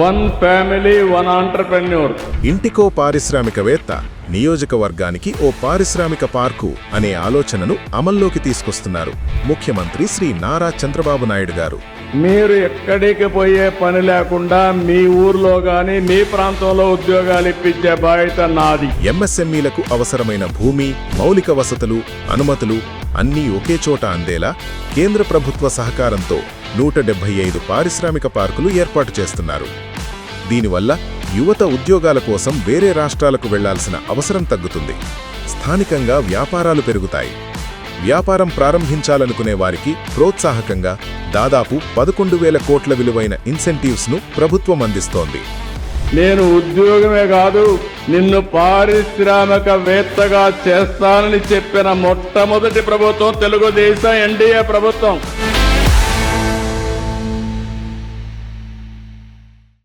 One family one entrepreneur ఇంటికో పారిశ్రామికవేత్త నియోజకవర్గానికి ఓ పారిశ్రామిక పార్కు అనే ఆలోచనను అమల్లోకి తీసుకొస్తున్నారు ముఖ్యమంత్రి శ్రీ నారా చంద్రబాబు నాయుడు గారు. మీరు ఎక్కడికి పోయే పని లేకుండా మీ ఊర్లో గాని మీ ప్రాంతంలో ఉద్యోగాలు ఇప్పించే బాధ్యత నాది. ఎంఎస్ఎంఈలకు అవసరమైన భూమి మౌలిక వసతులు అనుమతులు అన్నీ ఒకే చోట అందేలా కేంద్ర ప్రభుత్వ సహకారంతో నూట డెబ్బై ఐదు పారిశ్రామిక పార్కులు ఏర్పాటు చేస్తున్నారు. దీనివల్ల యువత ఉద్యోగాల కోసం వేరే రాష్ట్రాలకు వెళ్ళాల్సిన అవసరం తగ్గుతుంది. స్థానికంగా వ్యాపారాలు పెరుగుతాయి. వ్యాపారం ప్రారంభించాలనుకునే వారికి ప్రోత్సాహకంగా దాదాపు పదకొండు వేల కోట్ల విలువైన ఇన్సెంటివ్స్ను ప్రభుత్వం అందిస్తోంది. నేను ఉద్యోగమే కాదు నిన్ను పారిశ్రామికవేత్తగా చేస్తానని చెప్పిన మొట్టమొదటి ప్రభుత్వం తెలుగుదేశం ఎన్డీఏ ప్రభుత్వం.